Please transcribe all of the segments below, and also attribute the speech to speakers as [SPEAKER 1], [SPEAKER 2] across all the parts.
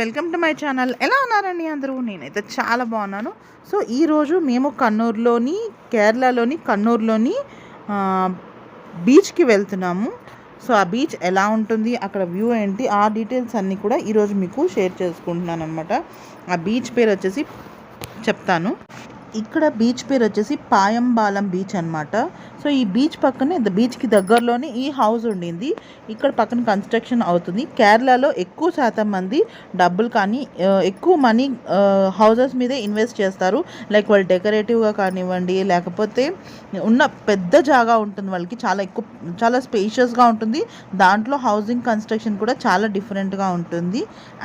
[SPEAKER 1] Welcome to my channel. ఎలా ఉన్నారండి అందరూ? నేనైతే చాలా బాగున్నాను. సో ఈరోజు మేము కన్నూరులోని కేరళలోని కన్నూరులోని బీచ్కి వెళ్తున్నాము. సో ఆ బీచ్ ఎలా ఉంటుంది అక్కడ వ్యూ ఏంటి ఆ డీటెయిల్స్ అన్నీ కూడా ఈరోజు మీకు షేర్ చేసుకుంటున్నాను అనమాట ఆ బీచ్ పేరు వచ్చేసి చెప్తాను. ఇక్కడ బీచ్ పేరు వచ్చేసి పాయంబాలం బీచ్ అన్నమాట. సో ఈ బీచ్ పక్కనే బీచ్కి దగ్గరలోనే ఈ హౌస్ ఉండింది. ఇక్కడ పక్కన కన్స్ట్రక్షన్ అవుతుంది. కేరళలో ఎక్కువ శాతం మంది డబ్బులు కానీ ఎక్కువ మనీ హౌసెస్ మీదే ఇన్వెస్ట్ చేస్తారు. లైక్ వాళ్ళు డెకరేటివ్గా కానివ్వండి లేకపోతే ఉన్న పెద్ద జాగా ఉంటుంది వాళ్ళకి. చాలా ఎక్కువ చాలా స్పేషియస్గా ఉంటుంది. దాంట్లో హౌసింగ్ కన్స్ట్రక్షన్ కూడా చాలా డిఫరెంట్గా ఉంటుంది.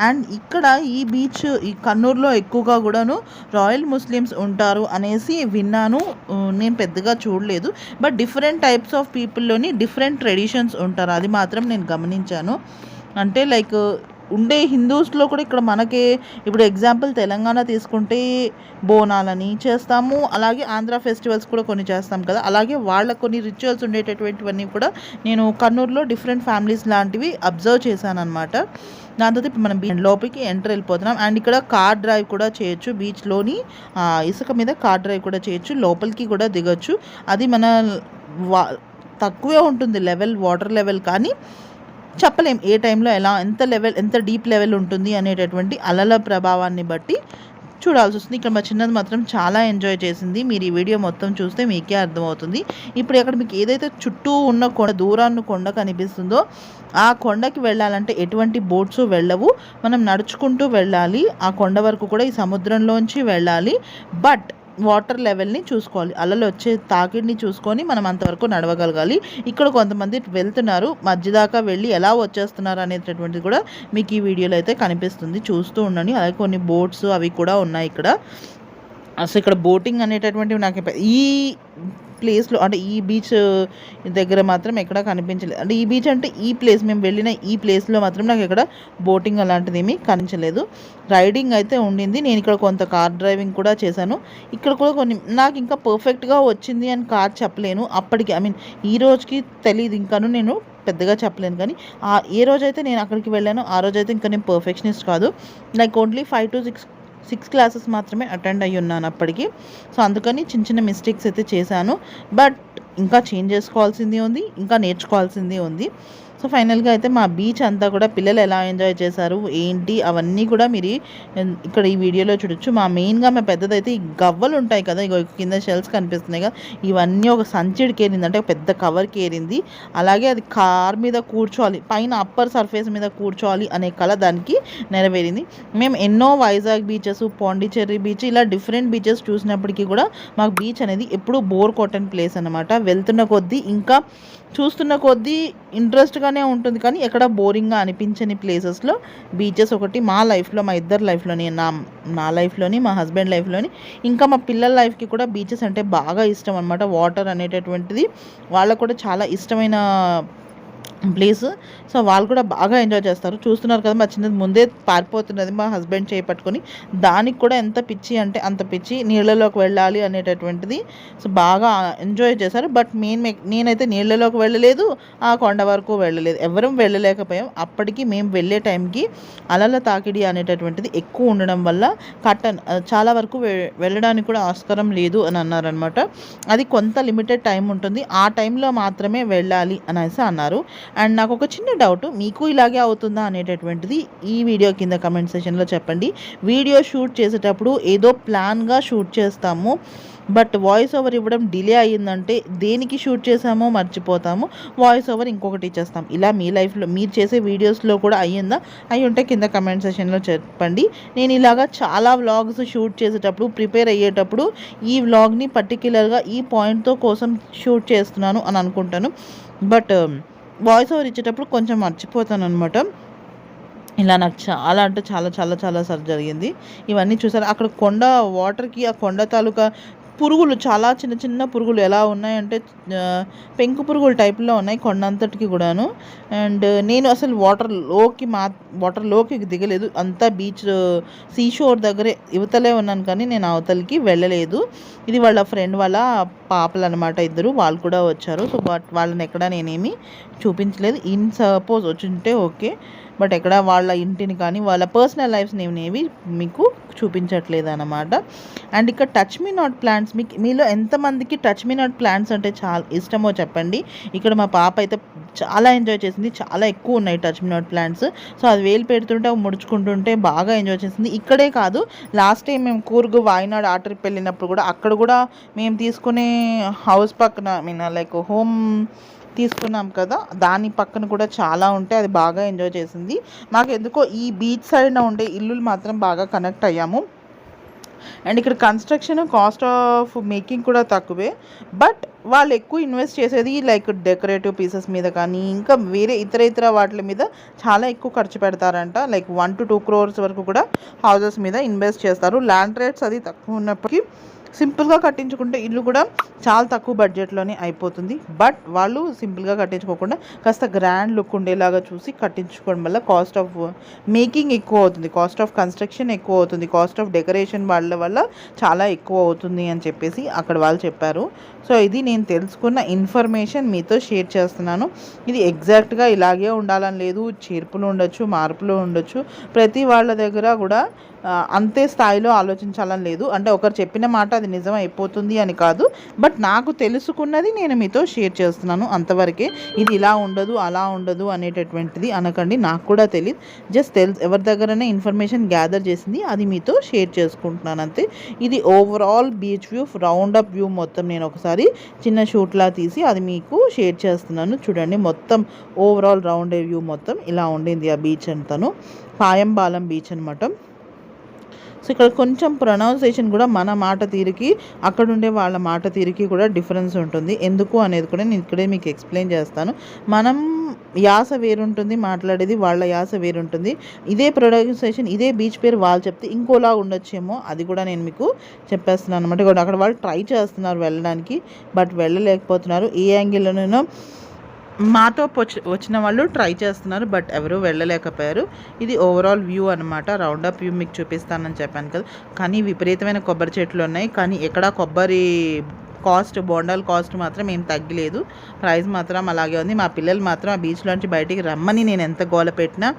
[SPEAKER 1] అండ్ ఇక్కడ ఈ బీచ్ ఈ కన్నూరులో ఎక్కువగా కూడాను రాయల్ ముస్లిమ్స్ ఉంటారు అనేసి విన్నాను. నేను పెద్దగా చూడలేదు. బట్ డిఫరెంట్ టైప్స్ ఆఫ్ పీపుల్లోని డిఫరెంట్ ట్రెడిషన్స్ ఉంటారు. అది మాత్రం నేను గమనించాను. అంటే లైక్ ఉండే హిందూస్లో కూడా ఇక్కడ మనకి ఇప్పుడు ఎగ్జాంపుల్ తెలంగాణ తీసుకుంటే బోనాలని చేస్తాము అలాగే ఆంధ్ర ఫెస్టివల్స్ కూడా కొన్ని చేస్తాం కదా అలాగే వాళ్ళ కొన్ని రిచువల్స్ ఉండేటటువంటివన్నీ కూడా నేను కన్నూరులో డిఫరెంట్ ఫ్యామిలీస్ లాంటివి అబ్జర్వ్ చేశాను అనమాట దాంతో ఇప్పుడు మనం బీచ్ లోపలికి ఎంటర్ వెళ్ళిపోతున్నాం. అండ్ ఇక్కడ కార్ డ్రైవ్ కూడా చేయొచ్చు బీచ్లోని ఇసుక మీద కార్ డ్రైవ్ కూడా చేయొచ్చు లోపలికి కూడా దిగొచ్చు. అది మన వా తక్కువే ఉంటుంది లెవెల్ వాటర్ లెవెల్ కానీ చెప్పలేం ఏ టైంలో ఎలా ఎంత లెవెల్ ఎంత డీప్ లెవెల్ ఉంటుంది అనేటటువంటి అలల ప్రభావాన్ని బట్టి చూడాల్సి వస్తుంది. ఇక్కడ మా చిన్నది మాత్రం చాలా ఎంజాయ్ చేసింది. మీరు ఈ వీడియో మొత్తం చూస్తే మీకే అర్థమవుతుంది. ఇప్పుడు అక్కడ మీకు ఏదైతే చుట్టూ ఉన్న కొండ దూరాన్ని కొండ కనిపిస్తుందో ఆ కొండకి వెళ్ళాలంటే ఎటువంటి బోట్స్ వెళ్ళవు. మనం నడుచుకుంటూ వెళ్ళాలి. ఆ కొండ వరకు కూడా ఈ సముద్రంలోంచి వెళ్ళాలి. బట్ వాటర్ లెవెల్ని చూసుకోవాలి. అలలు వచ్చే తాకిడిని చూసుకొని మనం అంతవరకు నడవగలగాలి. ఇక్కడ కొంతమంది వెళ్తున్నారు. మధ్య దాకా వెళ్ళి ఎలా వచ్చేస్తున్నారు అనేటటువంటిది కూడా మీకు ఈ వీడియోలో అయితే కనిపిస్తుంది. చూస్తూ ఉండండి. అలాగే కొన్ని బోట్స్ అవి కూడా ఉన్నాయి ఇక్కడ. అసలు ఇక్కడ బోటింగ్ అనేటటువంటివి నాకు ఈ ప్లేస్లో అంటే ఈ బీచ్ uh, దగ్గర మాత్రం ఎక్కడ కనిపించలేదు అంటే ఈ బీచ్ అంటే ఈ ప్లేస్ మేము వెళ్ళిన ఈ ప్లేస్లో మాత్రం నాకు ఎక్కడ బోటింగ్ అలాంటిది ఏమీ కనిపించలేదు. రైడింగ్ అయితే ఉండింది. నేను ఇక్కడ కొంత కార్ డ్రైవింగ్ కూడా చేశాను. ఇక్కడ కూడా కొన్ని నాకు ఇంకా పర్ఫెక్ట్గా వచ్చింది అని కార్ చెప్పలేను. అప్పటికి ఐ మీన్ ఈ రోజుకి తెలియదు ఇంకాను నేను పెద్దగా చెప్పలేను కానీ ఆ ఏ రోజైతే నేను అక్కడికి వెళ్ళానో ఆ రోజైతే ఇంకా నేను పర్ఫెక్షనిస్ట్ కాదు. Like only five to six six classes మాత్రమే అటెండ్ అయ్యి ఉన్నాను అప్పటికి. సో అందుకని చిన్న చిన్న మిస్టేక్స్ అయితే చేశాను. బట్ ఇంకా చేంజ్ చేసుకోవాల్సింది ఉంది ఇంకా నేర్చుకోవాల్సింది ఉంది. సో ఫైనల్గా అయితే మా బీచ్ అంతా కూడా పిల్లలు ఎలా ఎంజాయ్ చేశారు ఏంటి అవన్నీ కూడా మీరు ఇక్కడ ఈ వీడియోలో చూడొచ్చు. మా మెయిన్గా మా పెద్దదైతే ఈ గవ్వలు ఉంటాయి కదా ఇక కింద షెల్స్ కనిపిస్తున్నాయి కదా ఇవన్నీ ఒక సంచిడికి ఏరింది అంటే పెద్ద కవర్కి ఏరింది అలాగే అది కార్ మీద కూర్చోవాలి పైన అప్పర్ సర్ఫేస్ మీద కూర్చోవాలి అనే కళ దానికి నెరవేరింది. మేము ఎన్నో వైజాగ్ బీచెస్ పాండిచ్చేరి బీచ్ ఇలా డిఫరెంట్ బీచెస్ చూసినప్పటికీ కూడా మాకు బీచ్ అనేది ఎప్పుడూ బోర్ కొట్టని ప్లేస్ అనమాట వెళ్తున్న కొద్దీ ఇంకా చూస్తున్న కొద్దీ ఇంట్రెస్ట్గానే ఉంటుంది. కానీ ఎక్కడ బోరింగ్గా అనిపించని ప్లేసెస్లో బీచెస్ ఒకటి మా లైఫ్లో మా ఇద్దరు లైఫ్లోని నా నా లైఫ్లోని మా హస్బెండ్ లైఫ్లోని ఇంకా మా పిల్లల లైఫ్కి కూడా బీచెస్ అంటే బాగా ఇష్టం అనమాట వాటర్ అనేటటువంటిది వాళ్ళకు కూడా చాలా ఇష్టమైన ప్లీజ్. సో వాళ్ళు కూడా బాగా ఎంజాయ్ చేస్తారు. చూస్తున్నారు కదా మా చిన్నది ముందే పారిపోతున్నది మా హస్బెండ్ చేయి పట్టుకొని. దానికి కూడా ఎంత పిచ్చి అంటే అంత పిచ్చి నీళ్ళలోకి వెళ్ళాలి అనేటటువంటిది. సో బాగా ఎంజాయ్ చేశారు. బట్ మెయిన్ నేనైతే నీళ్ళలోకి వెళ్ళలేదు ఆ కొండ వరకు వెళ్ళలేదు. ఎవరూ వెళ్ళలేకపోయాం. అప్పటికి మేము వెళ్ళే టైంకి అలల తాకిడి అనేటటువంటిది ఎక్కువ ఉండడం వల్ల కట్టన్ చాలా వరకు వె- వెళ్ళడానికి కూడా ఆస్కారం లేదు అని అన్నారనమాట అది కొంత లిమిటెడ్ టైం ఉంటుంది. ఆ టైంలో మాత్రమే వెళ్ళాలి అనేసి అన్నారు. అండ్ నాకు ఒక చిన్న డౌట్ మీకు ఇలాగే అవుతుందా అనేటటువంటిది ఈ వీడియో కింద కమెంట్ సెషన్లో చెప్పండి. వీడియో షూట్ చేసేటప్పుడు ఏదో ప్లాన్గా షూట్ చేస్తాము బట్ వాయిస్ ఓవర్ ఇవ్వడం డిలే అయ్యిందంటే దేనికి షూట్ చేసామో మర్చిపోతాము. వాయిస్ ఓవర్ ఇంకొకటి ఇచ్చేస్తాం. ఇలా మీ లైఫ్లో మీరు చేసే వీడియోస్లో కూడా అయ్యిందా? అయి ఉంటే కింద కమెంట్ సెషన్లో చెప్పండి. నేను ఇలాగా చాలా వ్లాగ్స్ షూట్ చేసేటప్పుడు ప్రిపేర్ అయ్యేటప్పుడు ఈ వ్లాగ్ని పర్టిక్యులర్గా ఈ పాయింట్తో కోసం షూట్ చేస్తున్నాను అని అనుకుంటాను. బట్ వాయిస్ ఓవర్ ఇచ్చేటప్పుడు కొంచెం మర్చిపోతాను అనమాట ఇలా నాకు చాలా అంటే చాలా చాలా చాలా సార్లు జరిగింది. ఇవన్నీ చూసారు? అక్కడ కొండ వాటర్కి ఆ కొండ తాలూకా పురుగులు చాలా చిన్న చిన్న పురుగులు ఎలా ఉన్నాయంటే పెంకు పురుగులు టైప్లో ఉన్నాయి కొండంతటికి కూడాను. అండ్ నేను అసలు వాటర్లోకి మా వాటర్లోకి దిగలేదు. అంతా బీచ్ సీ షోర్ దగ్గరే యువతలే ఉన్నాను కానీ నేను అవతలకి వెళ్ళలేదు. ఇది వాళ్ళ ఫ్రెండ్ వాళ్ళ పాపలు అనమాట ఇద్దరు. వాళ్ళు కూడా వచ్చారు. సో బట్ వాళ్ళని ఎక్కడ నేనేమి చూపించలేదు. ఇన్ సపోజ్ వచ్చుంటే ఓకే. బట్ ఎక్కడ వాళ్ళ ఇంటిని కానీ వాళ్ళ పర్సనల్ లైఫ్స్ ఏవి మీకు చూపించట్లేదు అనమాట అండ్ ఇక్కడ టచ్ మీ నాట్ ప్లాంట్స్ మీకు మీలో ఎంతమందికి టచ్ మీ నాట్ ప్లాంట్స్ అంటే చాలా ఇష్టమో చెప్పండి. ఇక్కడ మా పాప అయితే చాలా ఎంజాయ్ చేసింది. చాలా ఎక్కువ ఉన్నాయి touch me not plants so అది వేలు పెడుతుంటే అవి ముడుచుకుంటుంటే బాగా ఎంజాయ్ చేసింది. ఇక్కడే కాదు లాస్ట్ టైం మేము కూర్గు వాయినాడు ఆ ట్రిప్ వెళ్ళినప్పుడు కూడా అక్కడ కూడా మేము తీసుకునే హౌస్ పక్కన మీన్ లైక్ హోమ్ తీసుకున్నాం కదా దాని పక్కన కూడా చాలా ఉంటాయి అది బాగా ఎంజాయ్ చేసింది. మాకు ఎందుకో ఈ బీచ్ సైడ్న ఉండే ఇల్లులు మాత్రం బాగా కనెక్ట్ అయ్యాము. అండ్ ఇక్కడ కన్స్ట్రక్షన్ కాస్ట్ ఆఫ్ మేకింగ్ కూడా తక్కువే. బట్ వాళ్ళు ఎక్కువ ఇన్వెస్ట్ చేసేది లైక్ డెకరేటివ్ పీసెస్ మీద కానీ ఇంకా వేరే ఇతర ఇతర వాటి మీద చాలా ఎక్కువ ఖర్చు పెడతారంట. Like one to two crores వరకు కూడా హౌసెస్ మీద ఇన్వెస్ట్ చేస్తారు. ల్యాండ్ రేట్స్ అది తక్కువ ఉన్నప్పటికీ సింపుల్గా కట్టించుకుంటే ఇల్లు కూడా చాలా తక్కువ బడ్జెట్లోనే అయిపోతుంది. బట్ వాళ్ళు సింపుల్గా కట్టించుకోకుండా కాస్త గ్రాండ్ లుక్ ఉండేలాగా చూసి కట్టించుకోవడం వల్ల కాస్ట్ ఆఫ్ మేకింగ్ ఎక్కువ అవుతుంది. కాస్ట్ ఆఫ్ కన్స్ట్రక్షన్ ఎక్కువ అవుతుంది. కాస్ట్ ఆఫ్ డెకరేషన్ వాళ్ళ వల్ల చాలా ఎక్కువ అవుతుంది అని చెప్పేసి అక్కడ వాళ్ళు చెప్పారు. సో ఇది నేను తెలుసుకున్న ఇన్ఫర్మేషన్ మీతో షేర్ చేస్తున్నాను. ఇది ఎగ్జాక్ట్గా ఇలాగే ఉండాలని లేదు చేర్పులు ఉండొచ్చు మార్పులు ఉండొచ్చు. ప్రతి వాళ్ళ దగ్గర కూడా అంతే స్థాయిలో ఆలోచించాలని లేదు. అంటే ఒకరు చెప్పిన మాట అది నిజం అయిపోతుంది అని కాదు. బట్ నాకు తెలుసుకున్నది నేను మీతో షేర్ చేస్తున్నాను. అంతవరకే ఇది ఇలా ఉండదు అలా ఉండదు అనేటటువంటిది అనకండి. నాకు కూడా తెలియదు జస్ట్ తెలుసు ఎవరి దగ్గరనే ఇన్ఫర్మేషన్ గ్యాదర్ చేసింది అది మీతో షేర్ చేసుకుంటున్నాను అంతే. ఇది overall beach view round up view మొత్తం నేను ఒకసారి చిన్న షూట్లా తీసి అది మీకు షేర్ చేస్తున్నాను. చూడండి మొత్తం ఓవరాల్ రౌండ్ వ్యూ మొత్తం ఇలా ఉండింది ఆ బీచ్ అంతాను. పాయంబాలం బీచ్ అనమాట సో ఇక్కడ కొంచెం ప్రొనౌన్సేషన్ కూడా మన మాట తీరికి అక్కడ ఉండే వాళ్ళ మాట తీరికి కూడా డిఫరెన్స్ ఉంటుంది. ఎందుకు అనేది కూడా నేను ఇక్కడే మీకు ఎక్స్ప్లెయిన్ చేస్తాను. మనం యాస వేరుంటుంది మాట్లాడేది వాళ్ళ యాస వేరుంటుంది. ఇదే ప్రొనౌన్సేషన్ ఇదే బీచ్ పేరు వాళ్ళు చెప్తే ఇంకోలా ఉండొచ్చేమో అది కూడా నేను మీకు చెప్పేస్తున్నాను అనమాట అక్కడ వాళ్ళు ట్రై చేస్తున్నారు వెళ్ళడానికి బట్ వెళ్ళలేకపోతున్నారు. ఏ యాంగిల్లోనైనా మాతో వచ్చిన వాళ్ళు ట్రై చేస్తున్నారు బట్ ఎవరు వెళ్ళలేకపోయారు. ఇది ఓవరాల్ వ్యూ అనమాట రౌండ్ అప్ వ్యూ మీకు చూపిస్తానని చెప్పాను కదా. కానీ విపరీతమైన కొబ్బరి చెట్లు ఉన్నాయి కానీ ఎక్కడ కొబ్బరి కాస్ట్ బోండాల కాస్ట్ మాత్రం ఏం తగ్గలేదు. ప్రైస్ మాత్రం అలాగే ఉంది. మా పిల్లలు మాత్రం ఆ బీచ్లోంచి బయటికి రమ్మని నేను ఎంత గోల పెట్టినా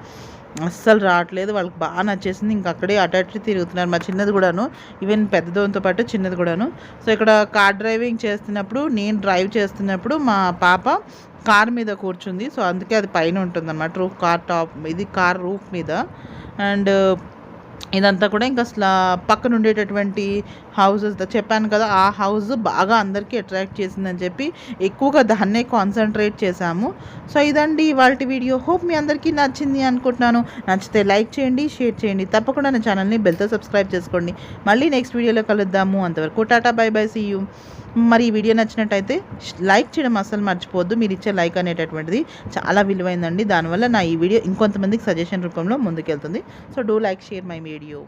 [SPEAKER 1] అస్సలు రావట్లేదు. వాళ్ళకి బాగా నచ్చేసింది. ఇంక అక్కడే అటు అటు తిరుగుతున్నారు. మా చిన్నది కూడాను ఈవెన్ పెద్దదోంతో పాటు చిన్నది కూడాను. సో ఇక్కడ కార్ డ్రైవింగ్ చేస్తున్నప్పుడు నేను డ్రైవ్ చేస్తున్నప్పుడు మా పాప కార్ మీద కూర్చుంది. సో అందుకే అది పైన ఉంటుంది అన్నమాట రూఫ్ కార్ టాప్ ఇది కార్ రూఫ్ మీద. అండ్ ఇదంతా కూడా ఇంకా అసలు పక్కన ఉండేటటువంటి హౌసెస్ చెప్పాను కదా ఆ హౌస్ బాగా అందరికీ అట్రాక్ట్ చేసిందని చెప్పి ఎక్కువగా దాన్నే కాన్సన్ట్రేట్ చేశాము. సో ఇదండి ఇవాళ వీడియో హోప్ మీ అందరికీ నచ్చింది అనుకుంటున్నాను. నచ్చితే లైక్ చేయండి షేర్ చేయండి. తప్పకుండా నా ఛానల్ని బెల్తో సబ్స్క్రైబ్ చేసుకోండి. మళ్ళీ నెక్స్ట్ వీడియోలో కలుద్దాము. అంతవరకు tata bye bye see you మరి ఈ వీడియో నచ్చినట్టయితే లైక్ చేయడం అసలు మర్చిపోవద్దు. మీరు ఇచ్చే లైక్ అనేటటువంటిది చాలా విలువైందండి. దానివల్ల నా ఈ వీడియో ఇంకొంతమందికి సజెషన్ రూపంలో ముందుకెళ్తుంది. So do like share my video.